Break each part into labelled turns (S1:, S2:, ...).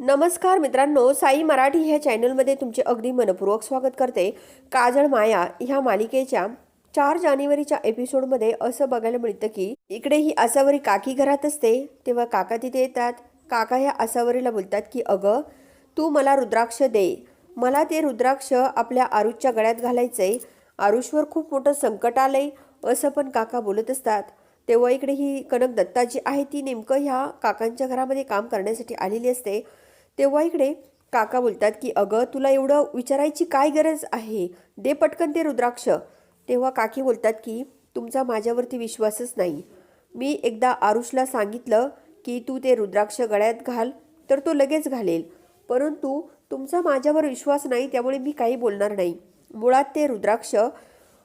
S1: नमस्कार मित्रांनो साई मराठी ह्या चॅनलमध्ये तुमचे अगदी मनपूर्वक स्वागत करते. काजळ माया ह्या मालिकेच्या चार जानेवारीच्या एपिसोडमध्ये असं बघायला मिळतं की इकडे ही आसावरी काकी घरात असते तेव्हा काका तिथे येतात. काका ह्या आसावरीला बोलतात की अगं तू मला रुद्राक्ष दे. मला ते रुद्राक्ष आपल्या आरुषच्या गळ्यात घालायचंय. आरुषवर खूप मोठं संकट आलंय असं पण काका बोलत असतात. तेव्हा इकडे ही कनक दत्ता जी आहे ती नेमकं ह्या काकांच्या घरामध्ये काम करण्यासाठी आलेली असते. तेव्हा इकडे काका बोलतात की अगं तुला एवढं विचारायची काय गरज आहे? दे पटकन ते रुद्राक्ष. तेव्हा काकी बोलतात की तुमचा माझ्यावरती विश्वासच नाही. मी एकदा आरुषला सांगितलं की तू ते रुद्राक्ष गळ्यात घाल तर तो लगेच घालेल. परंतु तुमचा माझ्यावर विश्वास नाही त्यामुळे मी काही बोलणार नाही. मुळात ते रुद्राक्ष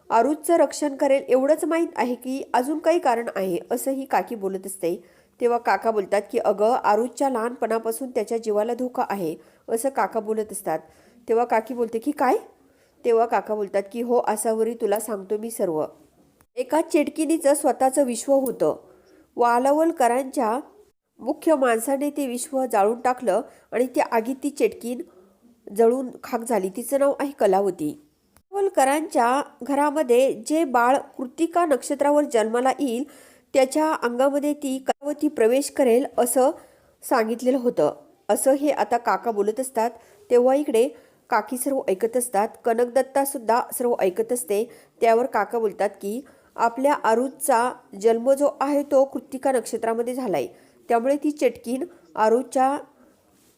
S1: आरुजचं रक्षण करेल एवढंच माहीत आहे की अजून काही कारण आहे असंही काकी बोलत असते. तेव्हा काका बोलतात की अगं आरुजच्या लहानपणापासून त्याच्या जीवाला धोका आहे असं काका बोलत असतात. तेव्हा काकी बोलते की काय? तेव्हा काका बोलतात की हो आसावरी तुला सांगतो मी सर्व. एका चेटकिनीचं स्वतःचं विश्व होतं. वालावलकरांच्या मुख्य माणसाने ते विश्व जाळून टाकलं आणि त्या आगीत ती चेटकीन जळून खाक झाली. तिचं नाव आहे कलावती. वलकरांच्या घरामध्ये जे बाळ कृतिका नक्षत्रावर जन्माला येईल त्याच्या अंगामध्ये ती कलावती प्रवेश करेल असं सांगितलेलं होतं. असं हे आता काका बोलत असतात. तेव्हा इकडे काकी सर्व ऐकत असतात. कनकदत्तासुद्धा सर्व ऐकत असते. त्यावर काका बोलतात की आपल्या आरुजचा जन्म जो आहे तो कृतिका नक्षत्रामध्ये झालाय. त्यामुळे ती चटकीन आरुजच्या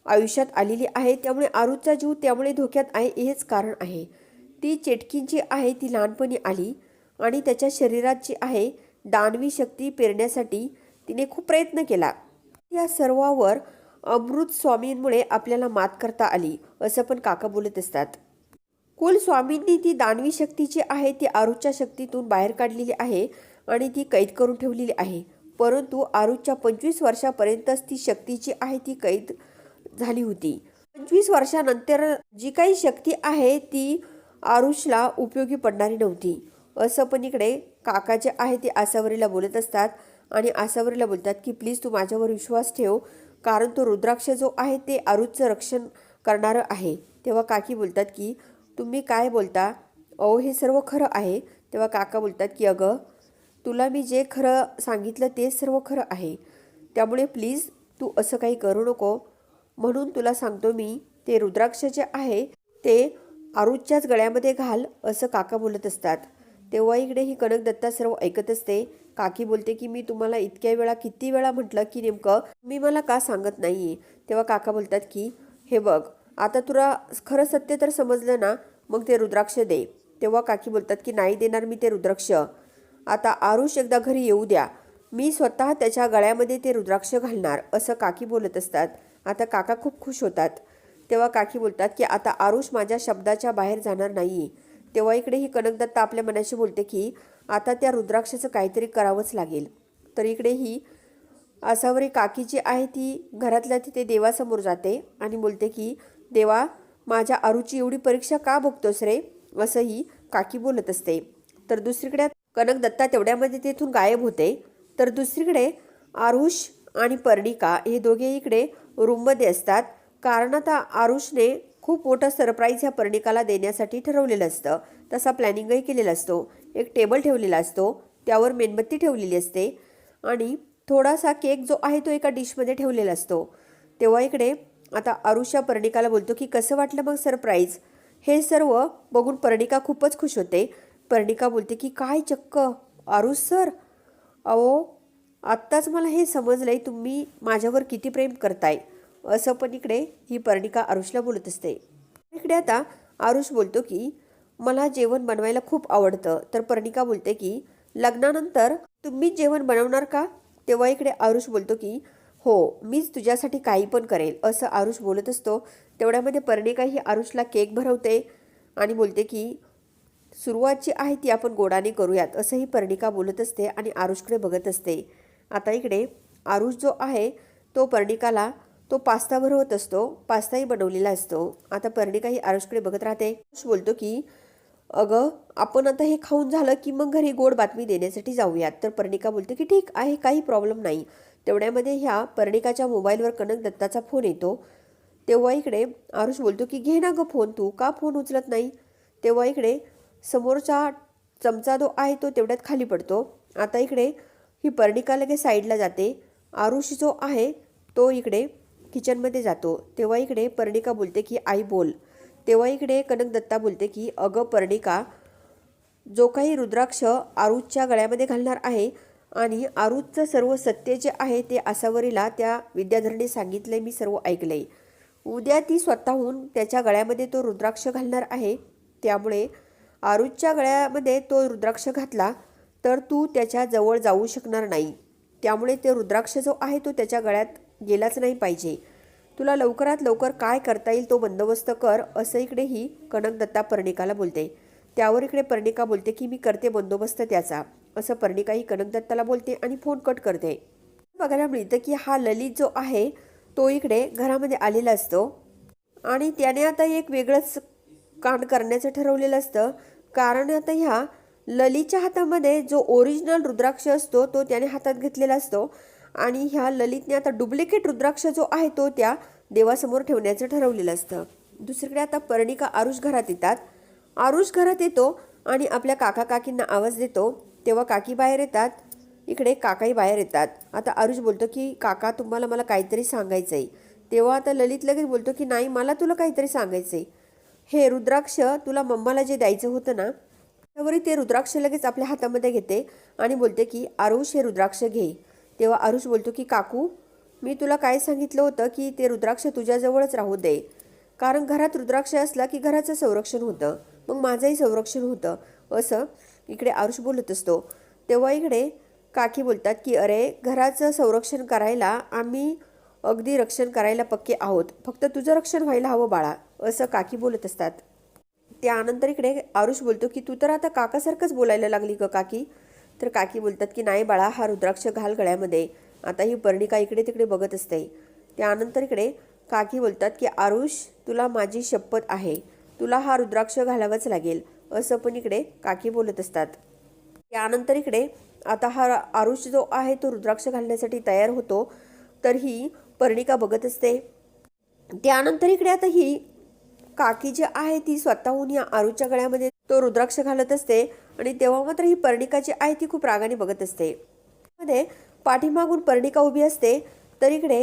S1: आयुष्यात आलेली आहे. त्यामुळे आरुजचा जीव त्यामुळे धोक्यात आहे हेच कारण आहे. ती चेटकी जी आहे ती लहानपणी आली आणि त्याच्या शरीरात जी आहे दानवी शक्ती पेरण्यासाठी तिने खूप प्रयत्न केला. या सर्वावर अमृत स्वामींमुळे आपल्याला मात करता आली असं पण काका बोलत असतात. कुल स्वामींनी ती दानवी शक्ती जी आहे ती आरुजच्या शक्तीतून बाहेर काढलेली आहे आणि ती कैद करून ठेवलेली आहे. परंतु आरुजच्या पंचवीस वर्षापर्यंतच ती शक्ती जी आहे ती कैद झाली होती. पंचवीस वर्षानंतर जी काही शक्ती आहे ती आरुषला उपयोगी पडणारी नव्हती. असं पण इकडे काका जे आहे ते आसावरीला बोलत असतात आणि आसावरीला बोलतात की प्लीज तू माझ्यावर विश्वास ठेव. कारण तो रुद्राक्ष जो आहे ते आरुषचं रक्षण करणारं आहे. तेव्हा काकी बोलतात की तुम्ही काय बोलता? अहो हे सर्व खरं आहे. तेव्हा काका बोलतात की अगं तुला मी जे खरं सांगितलं ते सर्व खरं आहे. त्यामुळे प्लीज तू असं काही करू नको. म्हणून तुला सांगतो मी ते रुद्राक्ष जे आहे ते आरुजच्याच गळ्यामध्ये घाल असं काका बोलत असतात. तेव्हा इकडे ही कनक दत्ता सर्व ऐकत असते. काकी बोलते की मी तुम्हाला इतक्या वेळा किती वेळा म्हटलं की नेमकं मी मला का सांगत नाही तेव्हा काका बोलतात की हे बघ आता तुला खरं सत्य तर समजलं ना मग ते रुद्राक्ष दे. तेव्हा काकी बोलतात की नाही देणार मी ते रुद्राक्ष. आता आरुष एकदा घरी येऊ द्या. मी स्वतः त्याच्या गळ्यामध्ये ते रुद्राक्ष घालणार असं काकी बोलत असतात. आता काका खूप खुश होतात. तेव्हा काकी बोलतात की आता आरुष माझ्या शब्दाच्या बाहेर जाणार नाही. तेव्हा इकडे ही कनकदत्ता आपल्या मनाशी बोलते की आता त्या रुद्राक्षाचं काहीतरी करावंच लागेल. तर इकडे ही असावरी काकी जी आहे ती घरातल्या तिथे देवासमोर जाते आणि बोलते की देवा माझ्या आरूची एवढी परीक्षा का बघतोस रे? असंही काकी बोलत असते. तर दुसरीकडे कनक दत्ता तेवढ्यामध्ये तेथून गायब होते. तर दुसरीकडे आरुष आणि पर्णिका हे दोघे इकडे रूममध्ये असतात. कारण आता आरुषने खूप मोठं सरप्राईज ह्या पर्णिकाला देण्यासाठी ठरवलेलं असतं. तसा प्लॅनिंगही केलेला असतो. एक टेबल ठेवलेला असतो. त्यावर मेणबत्ती ठेवलेली असते. आणि थोडासा केक जो आहे तो एका डिशमध्ये ठेवलेला असतो. तेव्हा इकडे आता आरुषा पर्णिकाला बोलतो की कसं वाटलं मग सरप्राईज? हे सर्व बघून पर्णिका खूपच खुश होते. पर्णिका बोलते की काय चक्क आरुष सर? अहो आत्ताच मला हे समजलं आहे तुम्ही माझ्यावर किती प्रेम करताय. असं पण इकडे ही पर्णिका आरुषला बोलत असते. इकडे आता आरुष बोलतो की मला जेवण बनवायला खूप आवडतं. तर पर्णिका बोलते की लग्नानंतर तुम्हीच जेवण बनवणार का? तेव्हा इकडे आरुष बोलतो की हो मीच तुझ्यासाठी काही पण करेल. असं आरुष बोलत असतो. तेवढ्यामध्ये पर्णिका ही आरुषला केक भरवते आणि बोलते की सुरुवात जी आहे ती आपण गोडाने करूयात असंही पर्णिका बोलत असते आणि आरुषकडे बघत असते. आता इकडे आरुष जो आहे तो पर्णिकाला तो पास्ता भरवत असतो पास्ताही बनवलेला असतो. आता पर्णिका ही आरुषकडे बघत राहते. बोलतो की अगं आपण आता हे खाऊन झालं की मग घरी गोड बातमी देण्यासाठी जाऊयात. तर पर्णिका बोलते की ठीक आहे काही प्रॉब्लेम नाही. तेवढ्यामध्ये ह्या पर्णिकाच्या मोबाईलवर कनक दत्ताचा फोन येतो. तेव्हा इकडे आरुष बोलतो की घे ना गं फोन तू का फोन उचलत नाही? तेव्हा इकडे समोरचा चमचा जो आहे तो तेवढ्यात खाली पडतो. आता इकडे ही पर्णिका लगेच साईडला जाते. आरुष जो आहे तो इकडे किचनमध्ये जातो. तेव्हा इकडे पर्णिका बोलते की आई बोल. तेव्हा इकडे कनक दत्ता बोलते की अगं पर्णिका जो काही रुद्राक्ष आरुजच्या गळ्यामध्ये घालणार आहे आणि आरुजचं सर्व सत्य जे आहे ते आसावरीला त्या विद्याधरने सांगितले मी सर्व ऐकले उद्या ती स्वतःहून त्याच्या गळ्यामध्ये तो रुद्राक्ष घालणार आहे. त्यामुळे आरुजच्या गळ्यामध्ये तो रुद्राक्ष घातला तर तू त्याच्याजवळ जाऊ शकणार नाही. त्यामुळे ते रुद्राक्ष जो आहे तो त्याच्या गळ्यात गेलाच नाही पाहिजे. तुला लवकरात लवकर काय करता येईल तो बंदोबस्त कर असं इकडे ही कनक दत्ता पर्णिकाला बोलते. त्यावर इकडे पर्णिका बोलते की मी करते बंदोबस्त त्याचा असं पर्णिका ही कनक दत्ताला बोलते आणि फोन कट करते. बघायला मिळतं की हा ललित जो आहे तो इकडे घरामध्ये आलेला असतो. आणि त्याने आता एक वेगळंच कांड करण्याचं ठरवलेलं असतं. कारण आता ह्या ललितच्या हातामध्ये जो ओरिजिनल रुद्राक्ष असतो तो त्याने हातात घेतलेला असतो. आणि ह्या ललितने आता डुप्लिकेट रुद्राक्ष जो आहे तो त्या देवासमोर ठेवण्याचं ठरवलेलं असतं. दुसरीकडे आता पर्णिका आरुष घरात येतात. आरुष घरात येतो आणि आपल्या काका काकींना आवाज देतो. तेव्हा काकी बाहेर येतात. इकडे काकाही बाहेर येतात. आता आरुष बोलतो की काका तुम्हाला मला काहीतरी सांगायचं आहे तेव्हा आता ललित लगेच बोलतो की नाही मला तुला काहीतरी सांगायचं आहे हे रुद्राक्ष तुला मम्माला जे द्यायचं होतं ना त्यावरी ते रुद्राक्ष लगेच आपल्या हातामध्ये घेते आणि बोलते की आरुष हे रुद्राक्ष घे. तेव्हा आरुष बोलतो की काकू मी तुला काय सांगितलं होतं की ते रुद्राक्ष तुझ्याजवळच राहू दे. कारण घरात रुद्राक्ष असला की घराचं संरक्षण होतं. मग माझंही संरक्षण होतं. असं इकडे आरुष बोलत असतो. तेव्हा इकडे काकी बोलतात की अरे घराचं संरक्षण करायला आम्ही अगदी रक्षण करायला पक्के आहोत. फक्त तुझं रक्षण व्हायला हवं बाळा. असं काकी बोलत असतात. त्यानंतर इकडे आरुष बोलतो की तू तर आता काकासारखंच बोलायला लागली ग काकी. तर काकी बोलतात की नाही बाळा हा रुद्राक्ष घाल गळ्यामध्ये. आता ही पर्णिका इकडे तिकडे बघत असते. त्यानंतर इकडे काकी बोलतात की आरुष तुला माझी शपथ आहे. तुला हा रुद्राक्ष घालावाच लागेल. असं पण इकडे काकी बोलत असतात. त्यानंतर इकडे आता हा आरुष जो आहे तो रुद्राक्ष घालण्यासाठी तयार होतो. तर ही पर्णिका बघत असते. त्यानंतर इकडे आता ही काकी जी आहे ती स्वतःहून या आरुच्या गळ्यामध्ये तो रुद्राक्ष घालत असते. आणि तेव्हा मात्र ही पर्णिका जी आहे ती खूप रागाने बघत असते. मध्ये पाठीमागून पर्णिका उभी असते तर इकडे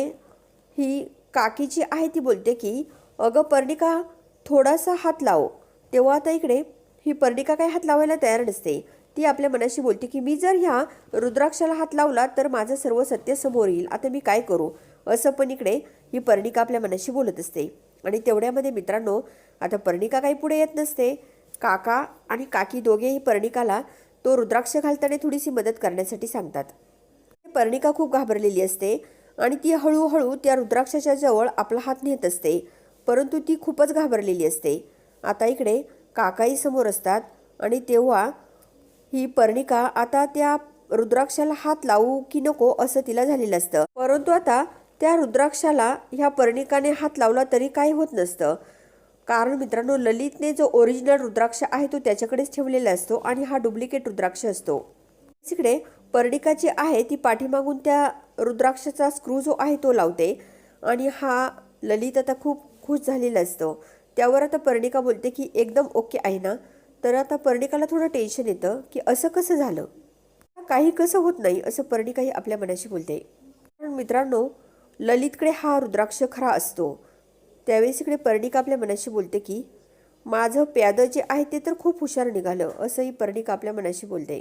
S1: ही काकी जी आहे ती बोलते की अगं पर्णिका थोडासा हात लाव. तेव्हा आता इकडे ही पर्णिका काही हात लावायला तयार नसते. ती आपल्या मनाशी बोलते की मी जर ह्या रुद्राक्षाला हात लावला तर माझं सर्व सत्य समोर येईल. आता मी काय करू? असं पण इकडे ही पर्णिका आपल्या मनाशी बोलत असते. आणि तेवढ्यामध्ये मित्रांनो आता पर्णिका काही पुढे येत नसते. काका आणि काकी दोघेही पर्णिकाला तो रुद्राक्ष घालताना थोडीशी मदत करण्यासाठी सांगतात. पर्णिका खूप घाबरलेली असते आणि ती हळूहळू त्या रुद्राक्षाच्या जवळ आपला हात नेत असते परंतु ती खूपच घाबरलेली असते. आता इकडे काकाही समोर असतात आणि तेव्हा ही पर्णिका आता त्या रुद्राक्षाला हात लावू की नको असं तिला झालेलं असतं. परंतु आता त्या रुद्राक्षाला ह्या पर्णिकाने हात लावला तरी काही होत नसतं. कारण मित्रांनो ललितने जो ओरिजिनल रुद्राक्ष आहे तो त्याच्याकडेच ठेवलेला असतो आणि हा डुप्लिकेट रुद्राक्ष असतो. तिकडे पर्णिका जी आहे ती पाठीमागून त्या रुद्राक्षाचा स्क्रू जो आहे तो लावते आणि हा ललित आता खूप खुश झालेला असतो. त्यावर आता पर्णिका बोलते की एकदम ओके आहे ना? तर आता पर्णिकाला थोडं टेन्शन येतं की असं कसं झालं? काही कसं होत नाही असं पर्णिकाही आपल्या मनाशी बोलते. कारण मित्रांनो ललितकडे हा रुद्राक्ष खरा असतो. त्यावेळेस इकडे पर्णिका आपल्या मनाशी बोलते की माझं प्यादं जे आहे ते तर खूप हुशार निघालं असंही पर्णिका आपल्या मनाशी बोलते.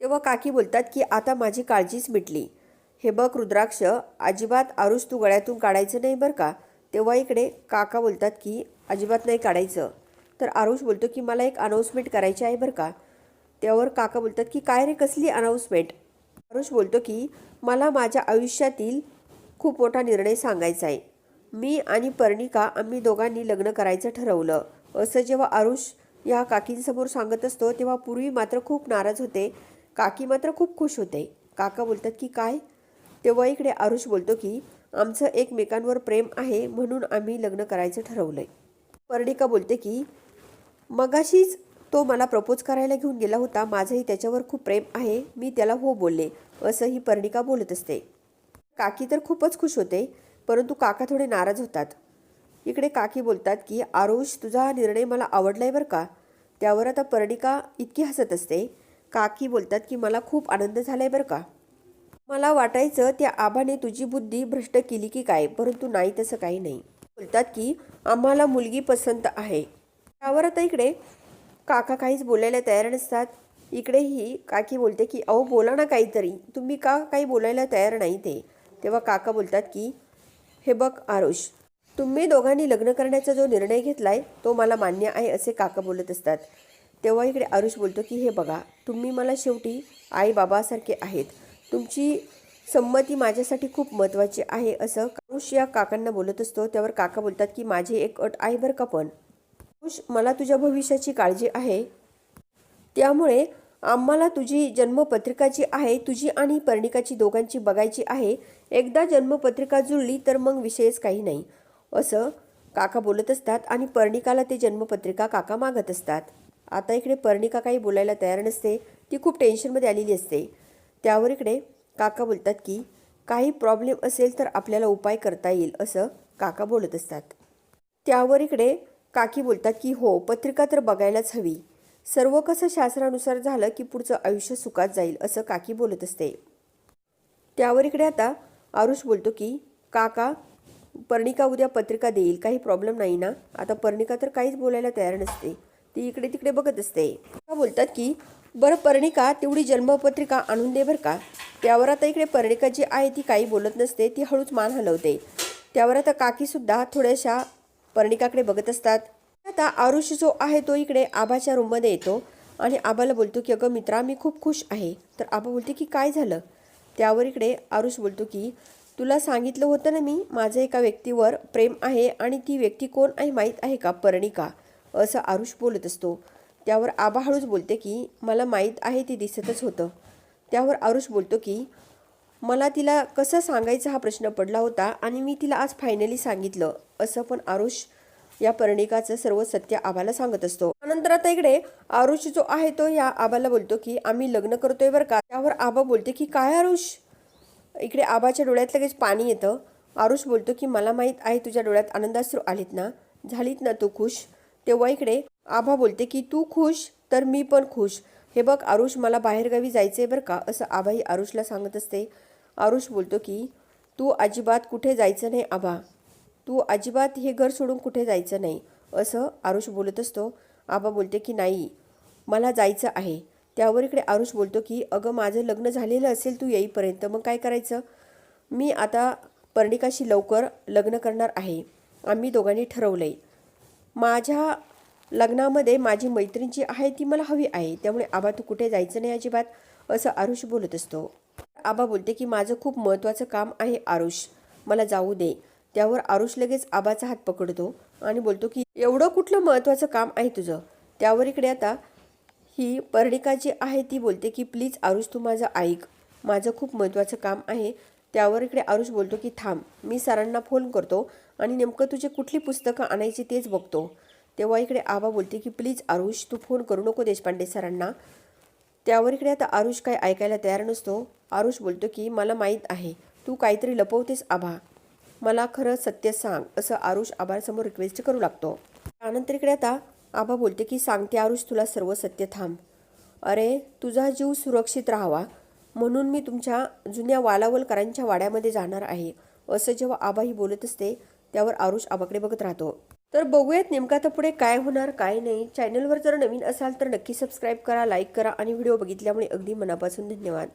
S1: तेव्हा काकी बोलतात की आता माझी काळजीच मिटली. हे बघ रुद्राक्ष अजिबात आरुष तू गळ्यातून काढायचं नाही बरं का? तेव्हा इकडे काका बोलतात की अजिबात नाही काढायचं. तर आरुष बोलतो की मला एक अनाऊन्समेंट करायची आहे बरं का? त्यावर काका बोलतात की काय रे कसली अनाऊन्समेंट? आरुष बोलतो की मला माझ्या आयुष्यातील खूप मोठा निर्णय सांगायचा आहे. मी आणि पर्णिका आम्ही दोघांनी लग्न करायचं ठरवलं. असं जेव्हा आरुष या काकींसमोर सांगत असतो तेव्हा पूर्वी मात्र खूप नाराज होते. काकी मात्र खूप खुश होते. काका बोलतात की काय? तेव्हा इकडे आरुष बोलतो की आमचं एकमेकांवर प्रेम आहे म्हणून आम्ही लग्न करायचं ठरवलंय. पर्णिका बोलते की मगाशीच तो मला प्रपोज करायला घेऊन गेला होता. माझंही त्याच्यावर खूप प्रेम आहे. मी त्याला हो बोलले. असं ही पर्णिका बोलत असते. काकी तर खूपच खुश होते. परंतु काका थोडे नाराज होतात. इकडे काकी बोलतात की आरुष तुझा हा निर्णय मला आवडलाय बरं का? त्यावर आता पर्णिका इतकी हसत असते. काकी बोलतात की मला खूप आनंद झालाय बरं का? मला वाटायचं त्या आबाने तुझी बुद्धी भ्रष्ट केली की काय? परंतु नाही तसं काही नाही. बोलतात की आम्हाला मुलगी पसंत आहे. त्यावर आता इकडे काका काहीच बोलायला तयार नसतात. इकडेही काकी बोलते की अहो बोला ना काहीतरी. तुम्ही का काही बोलायला तयार नाही ते? तेव्हा काका बोलतात की हे बघ आरुष. तुम्ही दोघांनी लग्न करण्याचा जो निर्णय घेतलाय तो मला मान्य आहे असे काका बोलत असतात. तेव्हा इकडे आरुष बोलतो की हे बघा तुम्ही मला शेवटी आई बाबासारखे आहेत. तुमची संमती माझ्यासाठी खूप महत्त्वाची आहे असं आरुष या काकांना बोलत असतो. त्यावर काका बोलतात की माझी एक अट आहे बरं का पण. आरुष मला तुझ्या भविष्याची काळजी आहे. त्यामुळे आम्हाला तुझी जन्मपत्रिका जी आहे तुझी आणि पर्णिकाची दोघांची बघायची आहे. एकदा जन्मपत्रिका जुळली तर मग विषयच काही नाही. असं काका बोलत असतात आणि पर्णिकाला ते जन्मपत्रिका काका मागत असतात. आता इकडे पर्णिका काही बोलायला तयार नसते. ती खूप टेन्शनमध्ये आलेली असते. त्यावर इकडे काका बोलतात की काही प्रॉब्लेम असेल तर आपल्याला उपाय करता येईल असं काका बोलत असतात. त्यावर इकडे काकी बोलतात की हो पत्रिका तर बघायलाच हवी. सर्व कसं शास्त्रानुसार झालं की पुढचं आयुष्य सुखात जाईल असं काकी बोलत असते. त्यावर इकडे आता आरुष बोलतो की काका पर्णिका उद्या पत्रिका देईल काही प्रॉब्लेम नाही ना? आता पर्णिका तर काहीच बोलायला तयार नसते. ती इकडे तिकडे बघत असते. का बोलतात की बरं पर्णिका तेवढी जन्मपत्रिका आणून दे बरं का? त्यावर आता इकडे पर्णिका जी आहे ती काही बोलत नसते ती हळूच मान हलवते. त्यावर आता काकीसुद्धा थोड्याशा पर्णिकाकडे बघत असतात. आता आरुष जो आहे तो इकडे आबाच्या रूममध्ये येतो. आणि आबाला बोलतो की अगं मित्रा मी खूप खुश आहे. तर आबा बोलते की काय झालं? त्यावर इकडे आरुष बोलतो की तुला सांगितलं होतं ना मी माझं एका व्यक्तीवर प्रेम आहे आणि ती व्यक्ती कोण आहे माहीत आहे का? पर्णिका. असं आरुष बोलत असतो. त्यावर आबा हळूच बोलते की मला माहीत आहे ती दिसतच होतं. त्यावर आरुष बोलतो की मला तिला कसं सांगायचं हा प्रश्न पडला होता आणि मी तिला आज फायनली सांगितलं. असं पण आरुष या पर्णिकाचं सर्व सत्य आबाला सांगत असतो. त्यानंतर आता इकडे आरुष जो आहे तो या आबाला बोलतो की आम्ही लग्न करतोय बरं का? त्यावर आबा बोलते की काय आरुष? इकडे आबाच्या डोळ्यात लगेच पाणी येतं. आरुष बोलतो की मला माहीत आहे तुझ्या डोळ्यात आनंदाश्रू आलीत ना? झालीत ना तू खुश? तेव्हा इकडे आबा बोलते की तू खुश तर मी पण खुश. हे बघ आरुष मला बाहेरगावी जायचं आहे बरं का? असं आबाही आरुषला सांगत असते. आरुष बोलतो की तू अजिबात कुठे जायचं नाही आबा. तू अजिबात हे घर सोडून कुठे जायचं नाही असं आरुष बोलत असतो. आबा बोलते की नाही मला जायचं आहे. त्यावर इकडे आरुष बोलतो की अगं माझं लग्न झालेलं असेल तू येईपर्यंत मग काय करायचं? मी आता पर्णिकाशी लवकर लग्न करणार आहे. आम्ही दोघांनी ठरवलं आहे माझ्या लग्नामध्ये माझी मैत्रीण जी आहे ती मला हवी आहे. त्यामुळे आबा तू कुठे जायचं नाही अजिबात? असं आरुष बोलत असतो. आबा बोलते की माझं खूप महत्त्वाचं काम आहे आरुष. मला जाऊ दे. त्यावर आरुष लगेच आबाचा हात पकडतो आणि बोलतो की एवढं कुठलं महत्त्वाचं काम आहे तुझं त्यावर इकडे आता ही पर्णिका जी आहे ती बोलते की प्लीज आरुष तू माझं ऐक. माझं खूप महत्त्वाचं काम आहे त्यावर इकडे आरुष बोलतो की थांब. मी सरांना फोन करतो आणि नेमकं तुझे कुठली पुस्तकं आणायची तेच बघतो तेव्हा इकडे आबा बोलते की प्लीज आरुष तू फोन करू नको देशपांडे सरांना त्यावर इकडे आता आरुष काही ऐकायला तयार नसतो. आरुष बोलतो की मला माहीत आहे. तू काहीतरी लपवतेस आभा. मला खरं सत्य सांग असं आरुष आबासमोर रिक्वेस्ट करू लागतो. त्यानंतर इकडे आता आबा बोलते की सांगते आरुष तुला सर्व सत्य थांब. अरे तुझा जीव सुरक्षित राहावा. म्हणून मी तुमच्या जुन्या वालावलकरांच्या वाड्यामध्ये जाणार आहे. असं जेव्हा आबाही बोलत असते त्यावर आरुष आबाकडे बघत राहतो. तर बघूयात नेमका तर पुढे काय होणार काय नाही. चॅनलवर जर नवीन असाल तर नक्की सबस्क्राईब करा लाईक करा आणि व्हिडिओ बघितल्यामुळे अगदी मनापासून धन्यवाद.